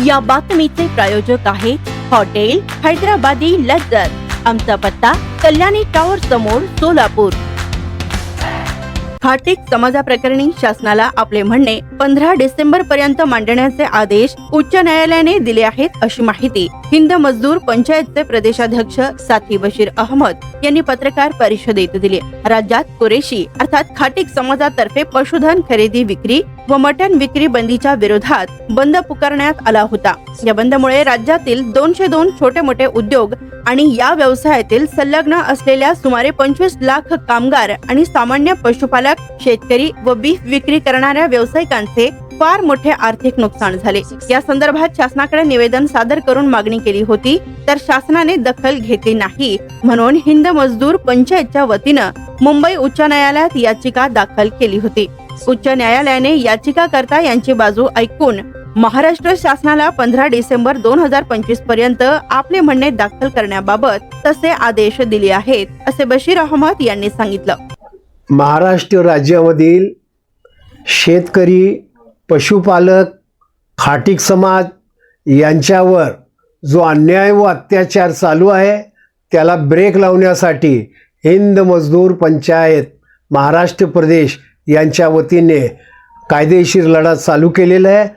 या बातमीचे प्रायोजक आहे हॉटेल हैदराबादी लज्जत आमचा पत्ता कल्याणी टॉवर समोर सोलापूर. खाटीक समाजाप्रकरणी शासनाला आपले म्हणणे पंधरा डिसेंबर पर्यंत मांडण्याचे आदेश उच्च न्यायालयाने दिले आहेत अशी माहिती हिंद मजदूर पंचायतचे प्रदेशाध्यक्ष साथी बशीर अहमद यांनी पत्रकार परिषदेत दिली. राज्यात कुरेशी अर्थात खाटीक समाजातर्फे पशुधन खरेदी विक्री व मटण विक्री बंदीच्या विरोधात बंद पुकारण्यात आला होता. या बंदमुळे राज्यातील दोनशे दोन छोटे मोठे उद्योग आणि या व्यवसायातील संलग्न असलेल्या सुमारे पंचवीस लाख कामगार आणि सामान्य पशुपालक शेतकरी व बीफ विक्री करणाऱ्या व्यावसायिकांचे फार मोठे आर्थिक नुकसान झाले. या संदर्भात शासनाकडे निवेदन सादर करून मागणी केली होती तर शासनाने दखल घेतली नाही म्हणून हिंद मजदूर पंचायतच्या वतीनं मुंबई उच्च न्यायालयात याचिका दाखल केली होती. उच्च न्यायालयाने याचिकाकर्ता यांची बाजू ऐकून महाराष्ट्र शासनाला पंधरा डिसेंबर दोन हजार पंचवीसपर्यंत आपले म्हणणे दाखल करण्याबाबत तसे आदेश दिले आहेत असे बशीर अहमद यांनी सांगितलं. महाराष्ट्र राज्यामधील शेतकरी पशुपालक खाटीक समाज यांच्यावर जो अन्याय व अत्याचार चालू आहे त्याला ब्रेक लावण्यासाठी हिंद मजदूर पंचायत महाराष्ट्र प्रदेश यांच्या वतीने कायदेशीर लढा चालू केलेला आहे.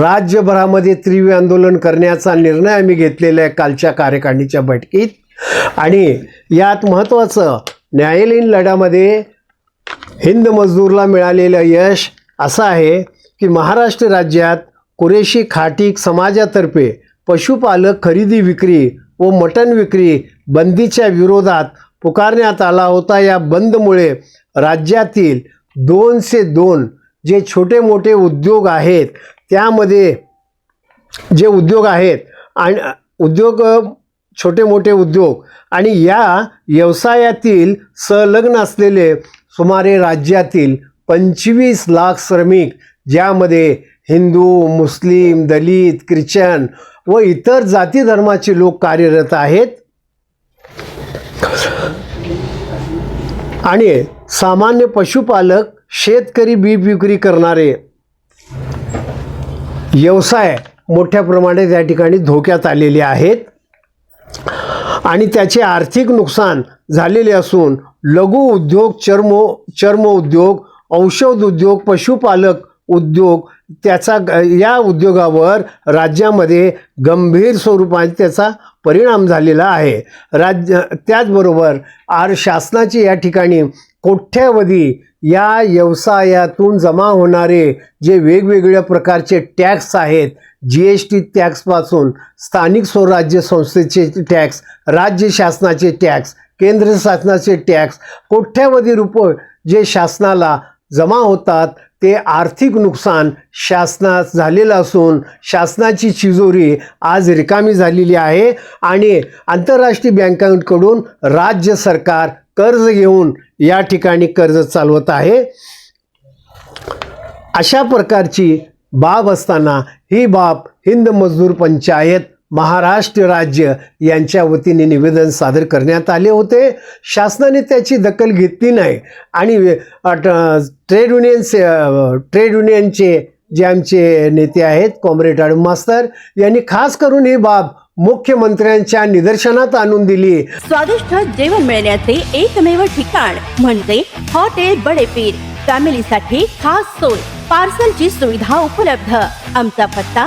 राज्यभरामध्ये तीव्र आंदोलन करण्याचा निर्णय आम्ही घेतलेला आहे कालच्या कार्यकारिणीच्या बैठकीत. आणि यात महत्त्वाचं न्यायालयीन लढ्यामध्ये हिंद मजदूरला मिळालेलं यश असं आहे की महाराष्ट्र राज्यात कुरेशी खाटीक समाजातर्फे पशुपालक खरेदी विक्री व मटण विक्री बंदीच्या विरोधात पुकारण्यात आला होता. या बंदमुळे राज्यातील दोनशे दोन जे छोटे मोठे उद्योग आहेत त्यामध्ये जे उद्योग आहेत आणि उद्योग छोटे मोठे उद्योग आणि या व्यवसायातील संलग्न असलेले सुमारे राज्यातील पंचवीस लाख श्रमिक ज्यामध्ये हिंदू मुस्लिम दलित ख्रिश्चन व इतर जाती धर्माचे लोक कार्यरत आहेत आणि सामान्य पशुपालक शेतकरी बी विक्री करणारे व्यवसाय मोठ्या प्रमाणात या ठिकाणी धोक्यात आलेले आहेत. आणि त्याचे आर्थिक नुकसान झालेले असून लघु उद्योग चर्म चर्म उद्योग औषध उद्योग पशुपालक उद्योग त्याचा ग- या उद्योगावर राज्यामध्ये गंभीर स्वरूपात त्याचा परिणाम झालेला आहे. राज्य त्याचबरोबर आर शासनाचे या ठिकाणी कोठ्यावधी या व्यवसायातून जमा होणारे जे वेगवेगळ्या प्रकारचे टॅक्स आहेत जी एस टी टॅक्सपासून स्थानिक स्वराज्य संस्थेचे टॅक्स राज्य शासनाचे टॅक्स केंद्र शासनाचे टॅक्स कोठ्यावधी रुपये जे शासनाला जमा होतात ते आर्थिक नुकसान शासनास झालेलं असून शासनाची चिजोरी आज रिकामी झालेली आहे आणि आंतरराष्ट्रीय बँकांकडून राज्य सरकार कर्ज घेऊन या ठिकाणी कर्ज चालवत आहे. अशा प्रकारची बाब असताना ही बाब हिंद मजदूर पंचायत महाराष्ट्र राज्य यांच्या वतीने निवेदन सादर करण्यात आले होते. शासनाने त्याची दखल घेतली नाही. आणि ट्रेड युनियन्स ट्रेड युनियनचे जे आमचे नेते आहेत कॉम्रेड अडम मास्तर यांनी खास करून ही बाब मुख्यमंत्र्यांच्या निदर्शनात आणून दिली. स्वादिष्ट जेवण मिळण्याचे एकमेव ठिकाण म्हणजे हॉटेल बडेपीर. फॅमिलीसाठी खास सोय पार्सलची सुविधा उपलब्ध. आमचा पत्ता